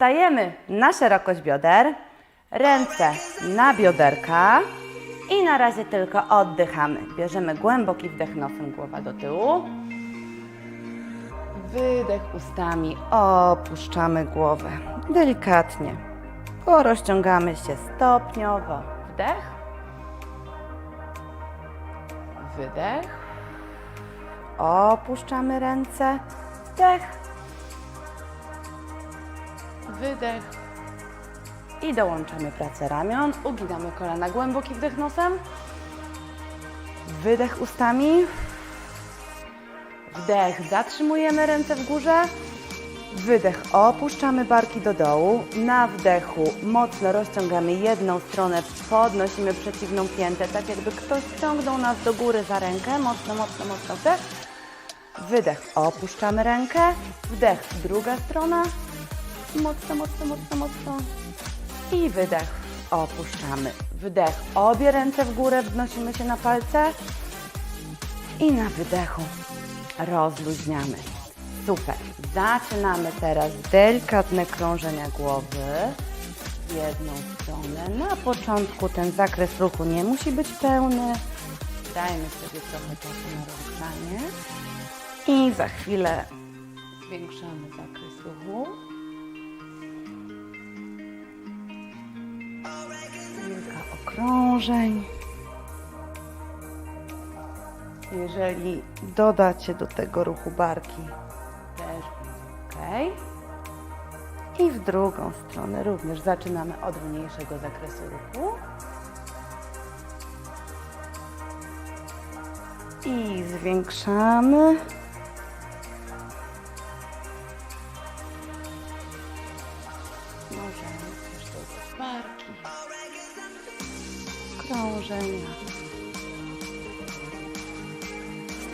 Stajemy na szerokość bioder, ręce na bioderka i na razie tylko oddychamy. Bierzemy głęboki wdech nosem, głowa do tyłu. Wydech ustami, opuszczamy głowę. Delikatnie. Porozciągamy się stopniowo. Wdech. Wydech. Opuszczamy ręce. Wdech. Wydech. I dołączamy pracę ramion. Uginamy kolana. Głęboki wdech nosem. Wydech ustami. Wdech, zatrzymujemy ręce w górze. Wydech, opuszczamy barki do dołu. Na wdechu mocno rozciągamy jedną stronę, podnosimy przeciwną piętę, tak jakby ktoś ciągnął nas do góry za rękę. Mocno, mocno, mocno wdech. Wydech, opuszczamy rękę. Wdech, druga strona. Mocno, mocno, mocno, mocno. I wydech, opuszczamy. Wdech, obie ręce w górę, wnosimy się na palce. I na wydechu rozluźniamy. Super. Zaczynamy teraz delikatne krążenia głowy w jedną stronę. Na początku ten zakres ruchu nie musi być pełny. Dajmy sobie trochę czasu na rozgrzanie. I za chwilę zwiększamy zakres ruchu. Okrążeń. Jeżeli dodacie do tego ruchu barki, też będzie ok. I w drugą stronę również zaczynamy od mniejszego zakresu ruchu. I zwiększamy.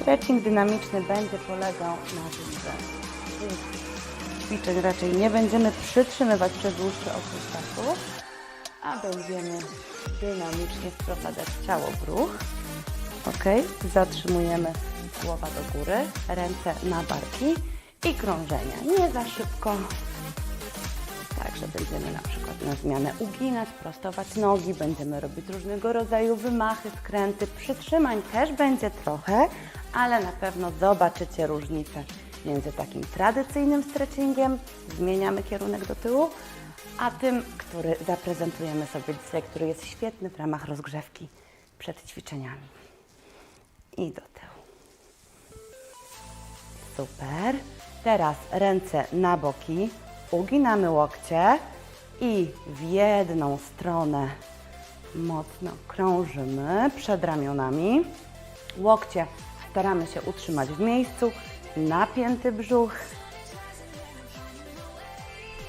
Stretching dynamiczny będzie polegał na tym, że ćwiczeń raczej nie będziemy przytrzymywać przez dłuższy okres czasu, a będziemy dynamicznie wprowadzać ciało w ruch. Ok, zatrzymujemy głowa do góry, ręce na barki i krążenia. Nie za szybko. Także będziemy na przykład na zmianę uginać, prostować nogi, będziemy robić różnego rodzaju wymachy, skręty. Przytrzymań też będzie trochę, ale na pewno zobaczycie różnicę między takim tradycyjnym stretchingiem, zmieniamy kierunek do tyłu, a tym, który zaprezentujemy sobie dzisiaj, który jest świetny w ramach rozgrzewki przed ćwiczeniami. I do tyłu. Super. Teraz ręce na boki, uginamy łokcie i w jedną stronę mocno krążymy przed ramionami. Łokcie staramy się utrzymać w miejscu, napięty brzuch.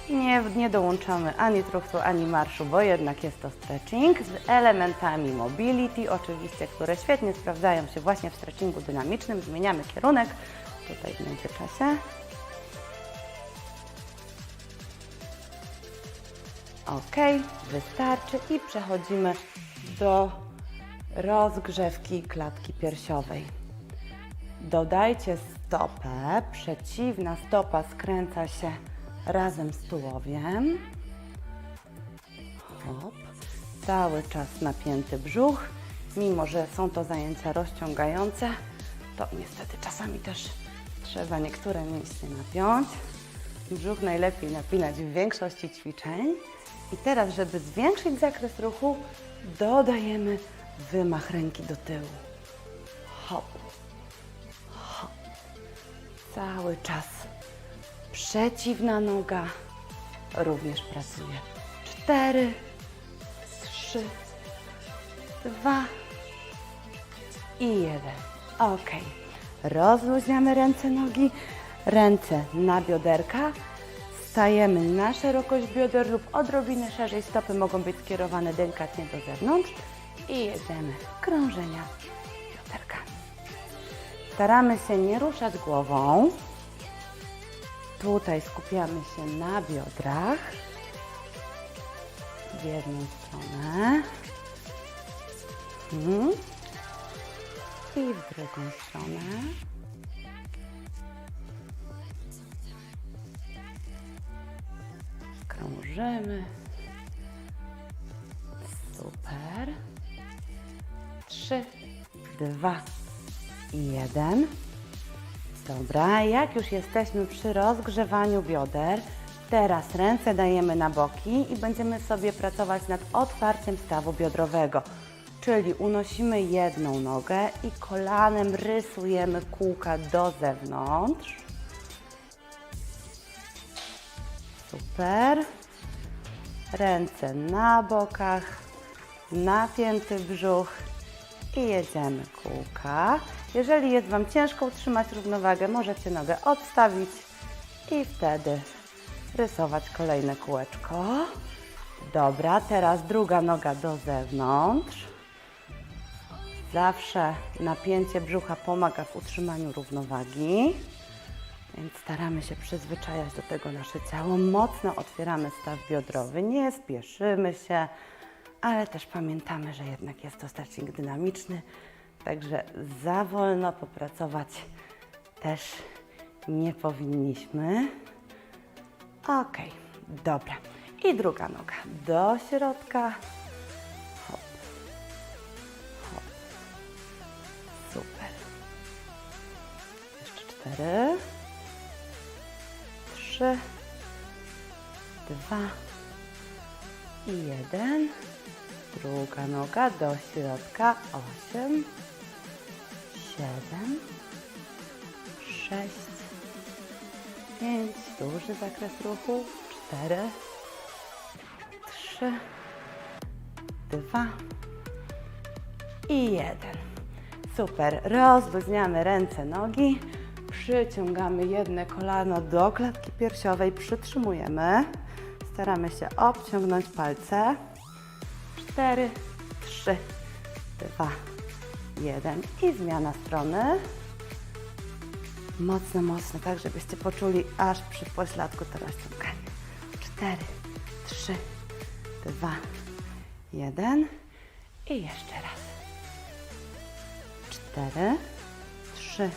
Nie, nie dołączamy ani truchtu, ani marszu, bo jednak jest to stretching z elementami mobility, oczywiście, które świetnie sprawdzają się właśnie w stretchingu dynamicznym. Zmieniamy kierunek tutaj w międzyczasie. Ok, wystarczy i przechodzimy do rozgrzewki klatki piersiowej. Dodajcie stopę, przeciwna stopa skręca się razem z tułowiem. Hop. Cały czas napięty brzuch. Mimo, że są to zajęcia rozciągające, to niestety czasami też trzeba niektóre mięśnie napiąć. Brzuch najlepiej napinać w większości ćwiczeń. I teraz, żeby zwiększyć zakres ruchu, dodajemy wymach ręki do tyłu. Hop. Cały czas. Przeciwna noga również pracuje. Cztery, trzy, dwa i jeden. Ok. Rozluźniamy ręce, nogi, ręce na bioderka. Stajemy na szerokość bioder lub odrobinę szerzej. Stopy mogą być skierowane delikatnie do zewnątrz i jedziemy krążenia bioderkami. Staramy się nie ruszać głową. Tutaj skupiamy się na biodrach. W jedną stronę. Mhm. I w drugą stronę. Powtórzymy. Super. Trzy, dwa jeden. Dobra, jak już jesteśmy przy rozgrzewaniu bioder, teraz ręce dajemy na boki i będziemy sobie pracować nad otwarciem stawu biodrowego. Czyli unosimy jedną nogę i kolanem rysujemy kółka do zewnątrz. Super. Ręce na bokach, napięty brzuch i jedziemy kółka. Jeżeli jest Wam ciężko utrzymać równowagę, możecie nogę odstawić i wtedy rysować kolejne kółeczko. Dobra, teraz druga noga do zewnątrz. Zawsze napięcie brzucha pomaga w utrzymaniu równowagi. Więc staramy się przyzwyczajać do tego nasze ciało. Mocno otwieramy staw biodrowy, nie spieszymy się, ale też pamiętamy, że jednak jest to stretching dynamiczny, także za wolno popracować też nie powinniśmy. Ok, dobra. I druga noga do środka. Hop, hop. Super. Jeszcze cztery trzy, dwa i jeden. Druga noga do środka. Osiem, siedem, sześć, pięć. Duży zakres ruchu. Cztery, trzy, dwa i jeden. Super. Rozluźniamy ręce, nogi. Przyciągamy jedne kolano do klatki piersiowej, przytrzymujemy. Staramy się obciągnąć palce. 4, 3, 2, 1 i zmiana strony. Mocno, mocno, tak żebyście poczuli aż przy pośladku to rozciąganie. 4, 3, 2, 1 i jeszcze raz. 4, 3,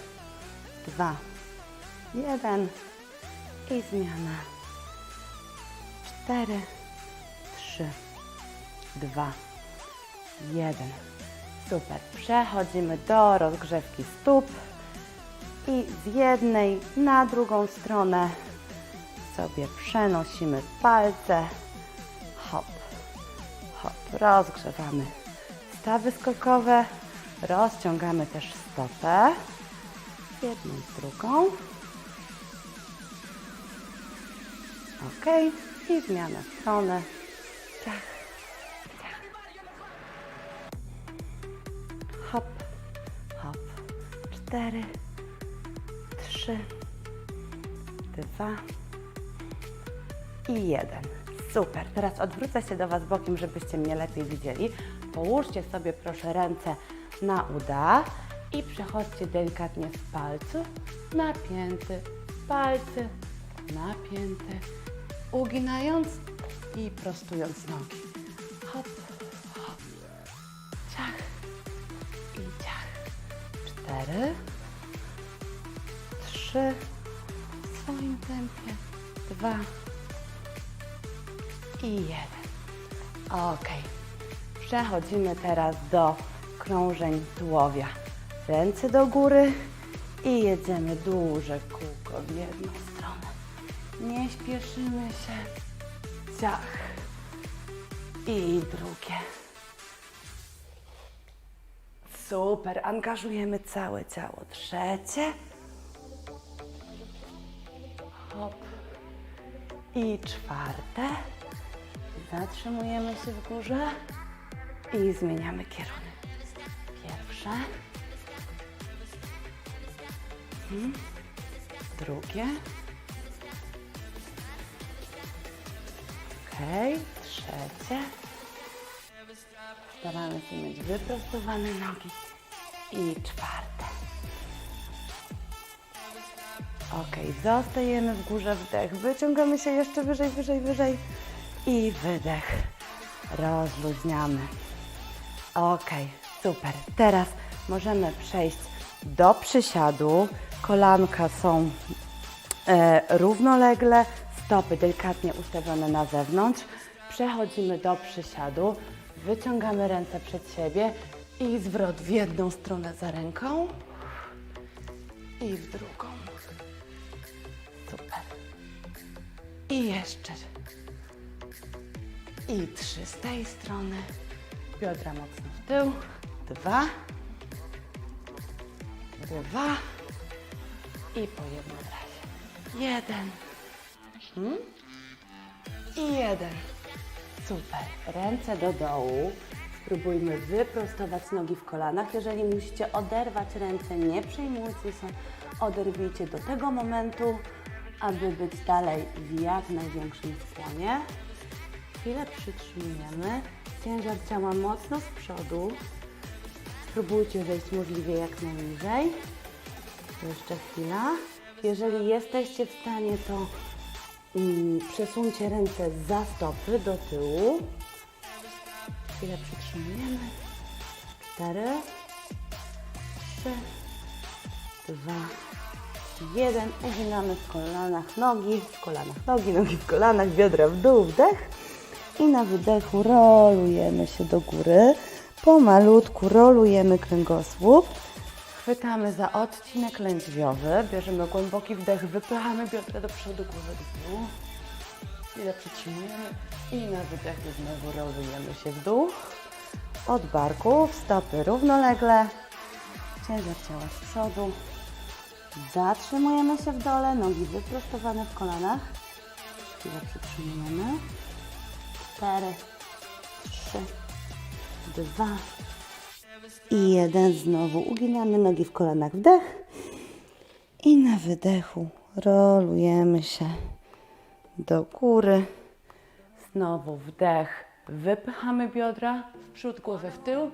dwa, jeden i zmiana. Cztery, trzy, dwa, jeden. Super. Przechodzimy do rozgrzewki stóp i z jednej na drugą stronę sobie przenosimy palce. Hop, hop. Rozgrzewamy stawy skokowe. Rozciągamy też stopę jedną z drugą. Ok, i zmiana strony. Ciach, ciach. Hop, hop. Cztery, trzy, dwa i jeden. Super. Teraz odwrócę się do Was bokiem, żebyście mnie lepiej widzieli. Połóżcie sobie proszę ręce na uda i przechodźcie delikatnie z palcu, napięty, palcy, napięty, uginając i prostując nogi. Hop, hop, ciach i ciach. Cztery, trzy, w swoim tempie, dwa i jeden. Ok. Przechodzimy teraz do krążeń tułowia ręce do góry i jedziemy duże kółko w jedną. Nie śpieszymy się. Ciach. I drugie. Super, angażujemy całe ciało. Trzecie. Hop. I czwarte. Zatrzymujemy się w górze i zmieniamy kierunek. Pierwsze. Mhm. Drugie. Ok, trzecie. Staramy się mieć wyprostowane nogi. I czwarte. Ok, zostajemy w górze, wdech. Wyciągamy się jeszcze wyżej, wyżej, wyżej. I wydech. Rozluźniamy. Ok, super. Teraz możemy przejść do przysiadu. Kolanka są e, równolegle, Stopy delikatnie ustawione na zewnątrz. Przechodzimy do przysiadu. Wyciągamy ręce przed siebie i zwrot w jedną stronę za ręką i w drugą. Super. I jeszcze. I trzy z tej strony. Biodra mocno w tył. Dwa. Dwa. I po jednym razie. Jeden. I jeden. Super. Ręce do dołu. Spróbujmy wyprostować nogi w kolanach. Jeżeli musicie oderwać ręce, nie przejmujcie się. Oderwijcie do tego momentu, aby być dalej w jak największym skłonie. Chwilę przytrzymujemy. Ciężar ciała mocno z przodu. Spróbujcie wejść możliwie jak najniżej. Jeszcze chwila. Jeżeli jesteście w stanie, to przesuńcie ręce za stopy do tyłu. Chwilę przytrzymujemy. Cztery, trzy, dwa, jeden. Uginamy w kolanach nogi, w kolanach nogi, nogi w kolanach, biodra w dół, wdech. I na wydechu rolujemy się do góry. Pomalutku rolujemy kręgosłup. Chwytamy za odcinek lędźwiowy, bierzemy głęboki wdech, wypychamy biodra do przodu, głowę do tyłu. Chwilę przytrzymujemy i na wydechu znowu rolujemy się w dół. Od barków, stopy równolegle, ciężar ciała z przodu. Zatrzymujemy się w dole, nogi wyprostowane w kolanach. Chwilę przytrzymujemy. Cztery, trzy, dwa i jeden. Znowu uginamy nogi w kolanach, wdech. I na wydechu rolujemy się do góry. Znowu wdech, wypychamy biodra w przód, głowę w tył.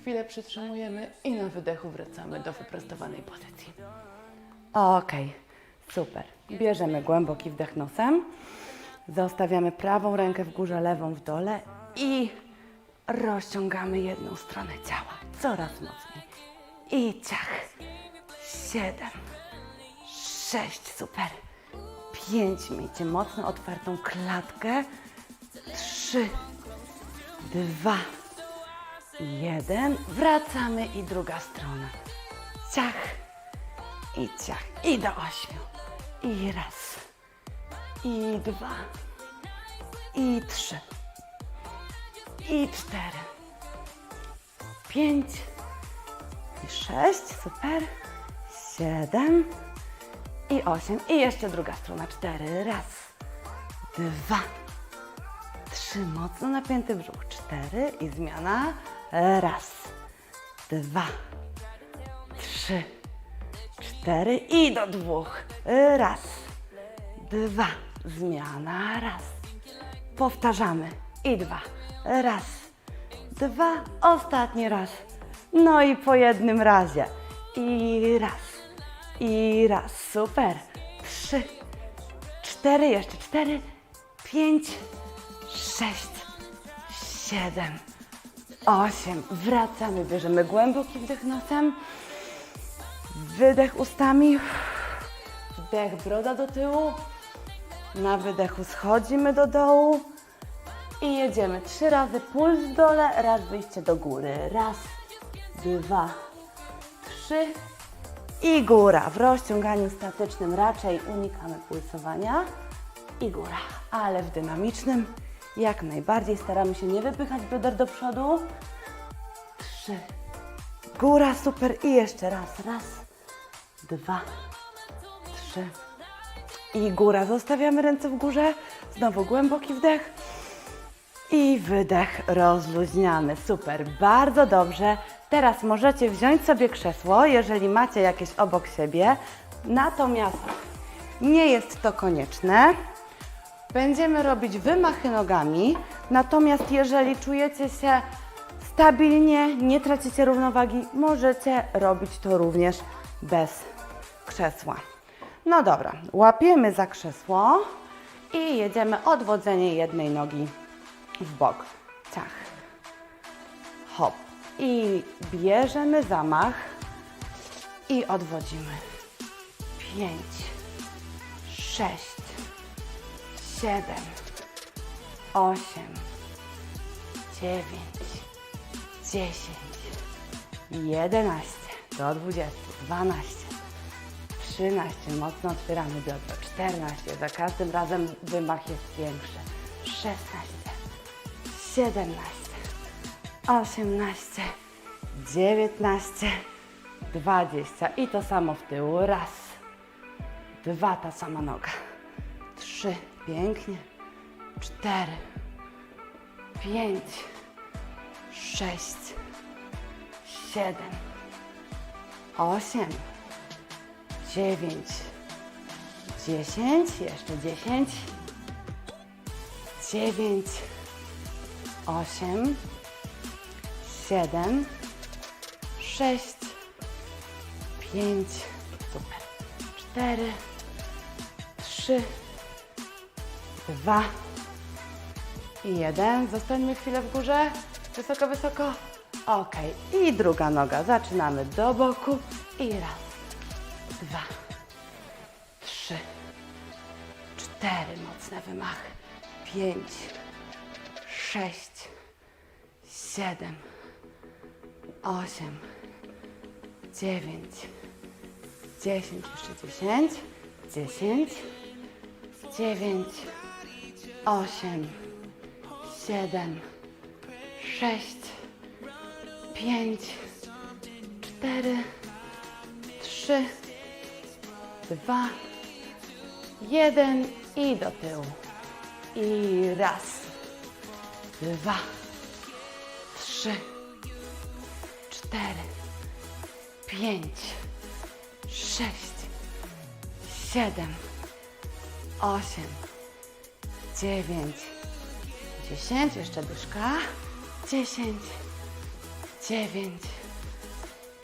Chwilę przytrzymujemy i na wydechu wracamy do wyprostowanej pozycji. Ok, super. Bierzemy głęboki wdech nosem. Zostawiamy prawą rękę w górze, lewą w dole i rozciągamy jedną stronę ciała coraz mocniej. I ciach. Siedem, sześć, super. Pięć, miejcie mocno otwartą klatkę. Trzy, dwa, jeden. Wracamy i druga strona. Ciach i ciach. I do ośmiu. I raz. I dwa. I trzy. I cztery. Pięć. I sześć. Super. Siedem. I osiem. I jeszcze druga strona. Cztery. Raz. Dwa. Trzy. Mocno napięty brzuch. Cztery. I zmiana. Raz. Dwa. Trzy. Cztery. I do dwóch. Raz. Dwa. Zmiana. Raz. Powtarzamy. I dwa. Raz. Dwa. Ostatni raz. No i po jednym razie. I raz. I raz. Super. Trzy. Cztery. Jeszcze cztery. Pięć. Sześć. Siedem. Osiem. Wracamy. Bierzemy głęboki wdech nosem. Wydech ustami. Wdech broda do tyłu. Na wydechu schodzimy do dołu i jedziemy. Trzy razy puls w dole, raz wyjście do góry. Raz, dwa, trzy i góra. W rozciąganiu statycznym raczej unikamy pulsowania i góra, ale w dynamicznym jak najbardziej staramy się nie wypychać bioder do przodu. Trzy, góra, super i jeszcze raz. Raz, dwa, trzy i góra. Zostawiamy ręce w górze. Znowu głęboki wdech. I wydech rozluźniamy. Super, bardzo dobrze. Teraz możecie wziąć sobie krzesło, jeżeli macie jakieś obok siebie. Natomiast nie jest to konieczne. Będziemy robić wymachy nogami. Natomiast jeżeli czujecie się stabilnie, nie tracicie równowagi, możecie robić to również bez krzesła. No dobra, łapiemy za krzesło i jedziemy odwodzenie jednej nogi w bok. Ciach. Hop. I bierzemy zamach i odwodzimy. Pięć, sześć, siedem, osiem, dziewięć, dziesięć, jedenaście, do dwudziestu, dwanaście, trzynaście, mocno otwieramy biodro, czternaście, za każdym razem wymach jest większy, szesnaście, siedemnaście, osiemnaście, dziewiętnaście, dwadzieścia i to samo w tył, raz, dwa, ta sama noga, trzy, pięknie, cztery, pięć, sześć, siedem, osiem, dziewięć, dziesięć, jeszcze dziesięć, dziewięć, osiem, siedem, sześć, pięć, super, cztery, trzy, dwa i jeden. Zostańmy chwilę w górze. Wysoko, wysoko. Ok. I druga noga. Zaczynamy do boku. I raz, dwa, trzy, cztery. Mocne wymachy. Pięć, sześć, siedem, osiem, dziewięć, dziesięć. Jeszcze dziesięć. Dziesięć dziewięć, osiem, siedem, sześć, pięć, cztery, trzy, dwa, jeden i do tyłu. I raz, dwa, trzy, cztery, pięć, sześć, siedem, osiem, dziewięć, dziesięć, jeszcze dyszka, dziesięć, dziewięć,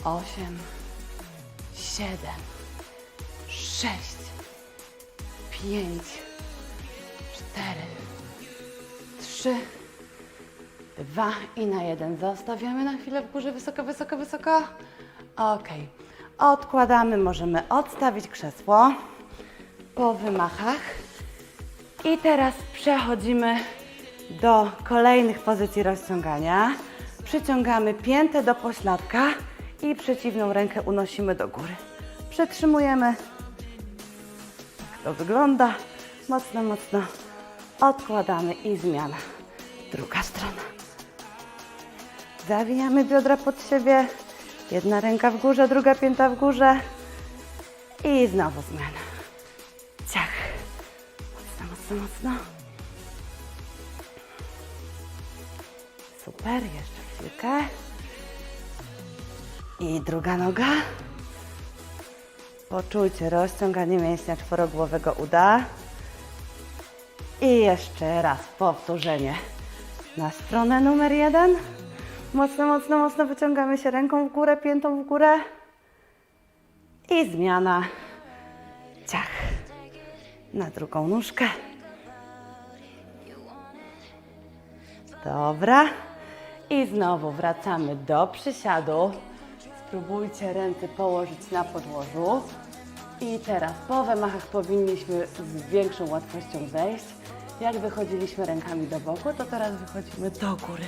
osiem, siedem, sześć, pięć, cztery, trzy, dwa i na jeden. Zostawiamy na chwilę w górze, wysoko, wysoko, wysoko. Ok. Odkładamy, możemy odstawić krzesło po wymachach. I teraz przechodzimy do kolejnych pozycji rozciągania. Przyciągamy piętę do pośladka i przeciwną rękę unosimy do góry. Przytrzymujemy. Tak to wygląda. Mocno, mocno odkładamy i zmiana. Druga strona. Zawijamy biodra pod siebie. Jedna ręka w górze, druga pięta w górze. I znowu zmiana. Ciach. Mocno, mocno, mocno. Super, jeszcze chwilkę. I druga noga. Poczujcie rozciąganie mięśnia czworogłowego uda. I jeszcze raz powtórzenie. Na stronę numer jeden. Mocno, mocno, mocno wyciągamy się ręką w górę, piętą w górę. I zmiana. Ciach. Na drugą nóżkę. Dobra. I znowu wracamy do przysiadu. Spróbujcie ręce położyć na podłożu. I teraz po wymachach powinniśmy z większą łatwością zejść. Jak wychodziliśmy rękami do boku, to teraz wychodzimy do góry.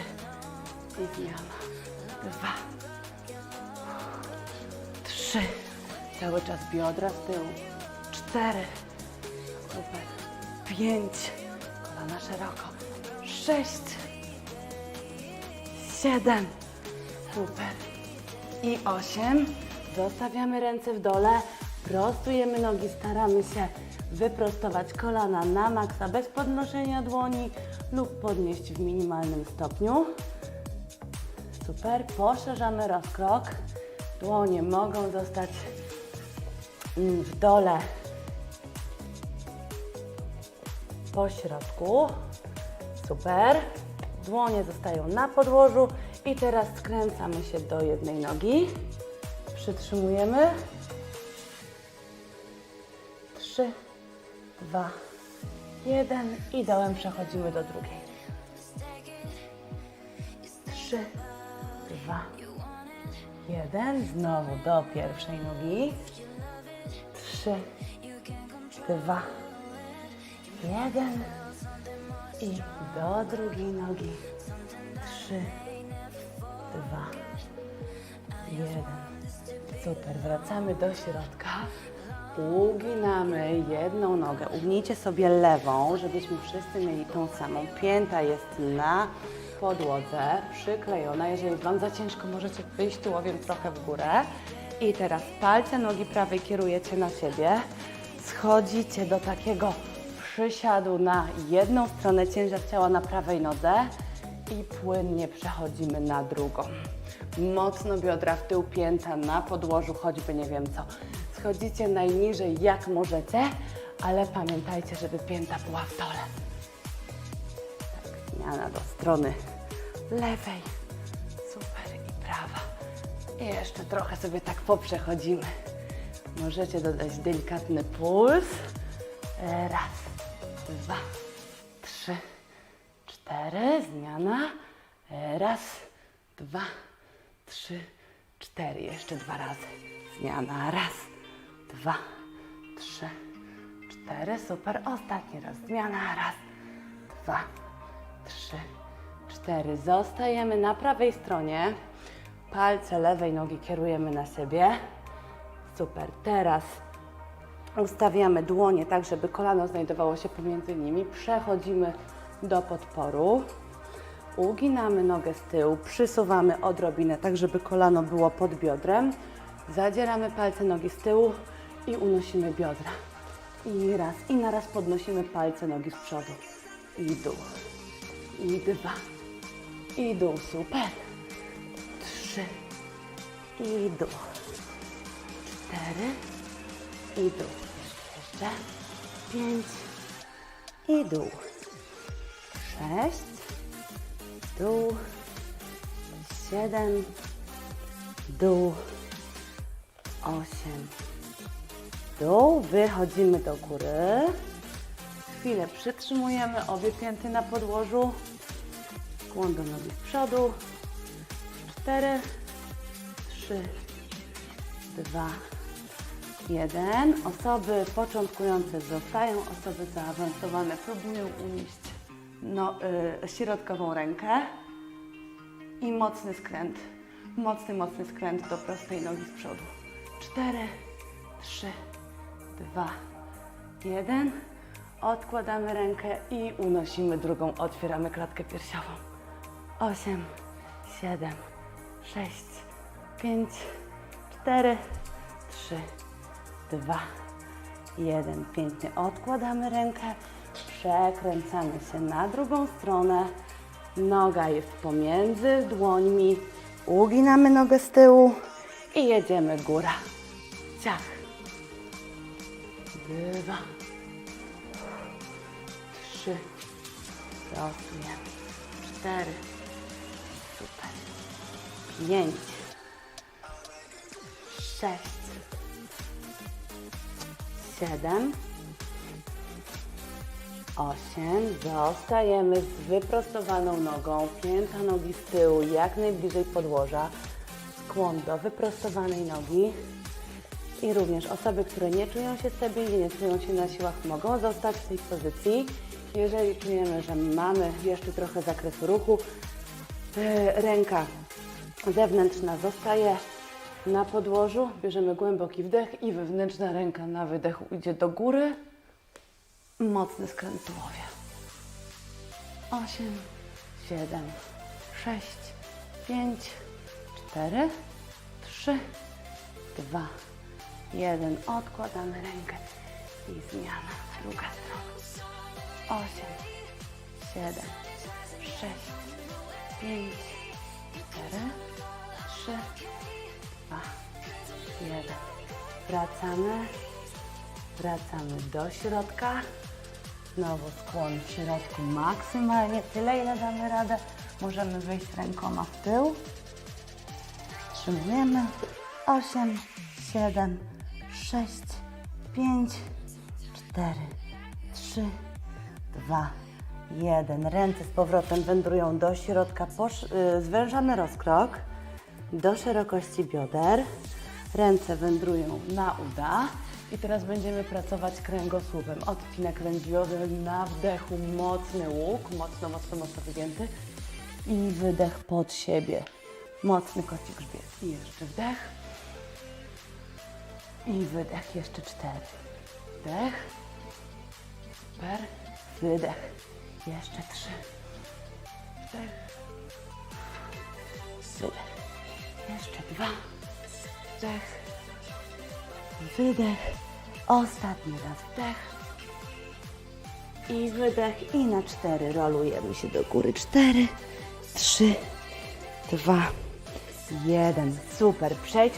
I zmiana. Dwa. Trzy. Cały czas biodra z tyłu. Cztery. Super. Pięć. Kolana szeroko. Sześć. Siedem. Super. I osiem. Zostawiamy ręce w dole. Prostujemy nogi. Staramy się wyprostować kolana na maksa bez podnoszenia dłoni lub podnieść w minimalnym stopniu. Super. Poszerzamy rozkrok. Dłonie mogą zostać mm, w dole po środku. Super. Dłonie zostają na podłożu i teraz skręcamy się do jednej nogi. Przytrzymujemy. Trzy, dwa, jeden i dołem przechodzimy do drugiej. Trzy, dwa, jeden. Znowu do pierwszej nogi. Trzy, dwa, jeden. I do drugiej nogi. Trzy, dwa, jeden. Super, wracamy do środka. Uginamy jedną nogę. Ugnijcie sobie lewą, żebyśmy wszyscy mieli tą samą. Pięta jest na podłodze, przyklejona. Jeżeli Wam za ciężko, możecie wyjść tułowiem trochę w górę. I teraz palce nogi prawej kierujecie na siebie. Schodzicie do takiego przysiadu na jedną stronę, ciężar ciała na prawej nodze i płynnie przechodzimy na drugą. Mocno biodra w tył, pięta na podłożu, choćby nie wiem co. Schodzicie najniżej jak możecie, ale pamiętajcie, żeby pięta była w dole. Zmiana do strony lewej. Super i prawa. I jeszcze trochę sobie tak poprzechodzimy. Możecie dodać delikatny puls. Raz, dwa, trzy, cztery. Zmiana. Raz, dwa, trzy, cztery. Jeszcze dwa razy. Zmiana. Raz, dwa, trzy, cztery. Super. Ostatni raz. Zmiana. Raz, dwa, trzy, cztery. Zostajemy na prawej stronie. Palce lewej nogi kierujemy na siebie. Super. Teraz ustawiamy dłonie tak, żeby kolano znajdowało się pomiędzy nimi. Przechodzimy do podporu. Uginamy nogę z tyłu, przysuwamy odrobinę tak, żeby kolano było pod biodrem. Zadzieramy palce nogi z tyłu i unosimy biodra. I raz, i na raz podnosimy palce nogi z przodu. I dół. I dwa. I dół, super. Trzy. I dół. Cztery. I dół. Jeszcze. Pięć. I dół. Sześć. Dół. Siedem. Dół. Osiem. Dół. Wychodzimy do góry. Chwilę przytrzymujemy obie pięty na podłożu. Skłon do nogi z przodu. Cztery. Trzy. Dwa. Jeden. Osoby początkujące zostają, osoby zaawansowane próbują unieść no, y, środkową rękę i mocny skręt. Mocny, mocny skręt do prostej nogi z przodu. Cztery, trzy, dwa, jeden. Odkładamy rękę i unosimy drugą. Otwieramy klatkę piersiową. Osiem, siedem, sześć, pięć, cztery, trzy, dwa, jeden. Pięknie odkładamy rękę, przekręcamy się na drugą stronę. Noga jest pomiędzy dłońmi. Uginamy nogę z tyłu i jedziemy góra. Ciach. Dwa. Trzy. Losujemy. Cztery. Super. Pięć. Sześć siedem, osiem. Zostajemy z wyprostowaną nogą, pięta nogi z tyłu, jak najbliżej podłoża. Skłon do wyprostowanej nogi. I również osoby, które nie czują się stabilnie, nie czują się na siłach, mogą zostać w tej pozycji. Jeżeli czujemy, że mamy jeszcze trochę zakresu ruchu, e, ręka zewnętrzna zostaje na podłożu, bierzemy głęboki wdech i wewnętrzna ręka na wydechu idzie do góry. Mocny skręt tułowia. 8, 7, 6, 5, 4, 3, 2, 1. Odkładamy rękę i zmiana. Druga strona. 8, 7, 6, 5, 4, 3, dwa, jeden. Wracamy. Wracamy do środka. Znowu skłon w środku maksymalnie tyle, ile damy radę. Możemy wyjść rękoma w tył. Wstrzymujemy. 8, 7, 6, 5, 4, 3, 2, 1. Ręce z powrotem wędrują do środka. Y, zwężamy rozkrok do szerokości bioder. Ręce wędrują na uda. I teraz będziemy pracować kręgosłupem. Odcinek lędźwiowy na wdechu, mocny łuk, mocno, mocno, mocno wygięty. I wydech pod siebie. Mocny koci grzbiet. I jeszcze wdech. I wydech. Jeszcze cztery. Wdech. Super. Wydech. Jeszcze trzy. Wydech. Jeszcze dwa. Wdech. Wydech. Ostatni raz wdech. I wydech. I na cztery rolujemy się do góry. Cztery, trzy, dwa, jeden. Super. Przejdźmy.